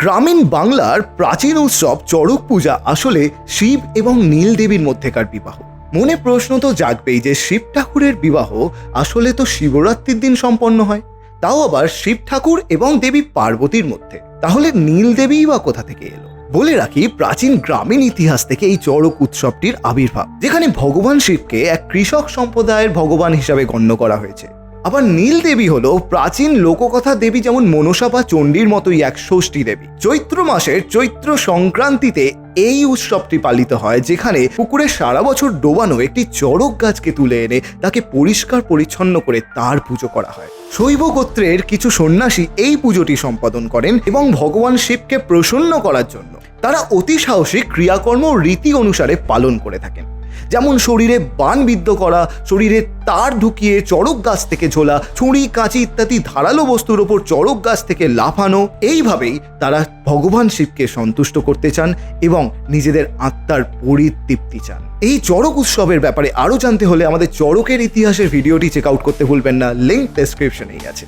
গ্রামীণ বাংলার প্রাচীন উৎসব চড়ক পূজা আসলে শিব এবং নীল দেবীর মধ্যেকার বিবাহ। মনে প্রশ্ন তো জাগবেই যে শিব ঠাকুরের বিবাহ আসলে তো শিবরাত্রির দিন সম্পন্ন হয়। তাও আবার শিব ঠাকুর এবং দেবী পার্বতীর মধ্যে। তাহলে নীল দেবীই বা কোথা থেকে এলো? বলে রাখি, প্রাচীন গ্রামীণ ইতিহাস থেকে এই চড়ক উৎসবটির আবির্ভাব, যেখানে ভগবান শিবকে এক কৃষক সম্প্রদায়ের ভগবান হিসাবে গণ্য করা হয়েছে। আবার নীল দেবী হলো প্রাচীন লোককথা দেবী যেমন মনসা বা চণ্ডীর মতোই এক ষষ্ঠী দেবী। চৈত্র মাসের চৈত্র সংক্রান্তিতে এই উৎসবটি পালিত হয়, যেখানে পুকুরে সারা বছর ডোবানো একটি চড়ক গাছকে তুলে এনে তাকে পরিষ্কার পরিচ্ছন্ন করে তার পুজো করা হয়। শৈব গোত্রের কিছু সন্ন্যাসী এই পুজোটি সম্পাদন করেন এবং ভগবান শিবকে প্রসন্ন করার জন্য। তারা অতি সাহসী ক্রিয়াকর্ম রীতি অনুসারে পালন করে থাকেন। যেমন শরীরে বান বিদ্ধ করা, শরীরে তার ঢুকিয়ে চড়ক গাছ থেকে ঝোলা, ছুরি, কাঁচি ইত্যাদি ধারালো বস্তুর ওপর চড়ক গাছ থেকে লাফানো, এইভাবেই তারা ভগবান শিবকে সন্তুষ্ট করতে চান এবং নিজেদের আত্মার পরিতৃপ্তি চান। এই চড়ক উৎসবের ব্যাপারে আরও জানতে হলে আমাদের চড়কের ইতিহাসের ভিডিওটি চেক আউট করতে ভুলবেন না লিঙ্ক ডেসক্রিপশনেই আছে।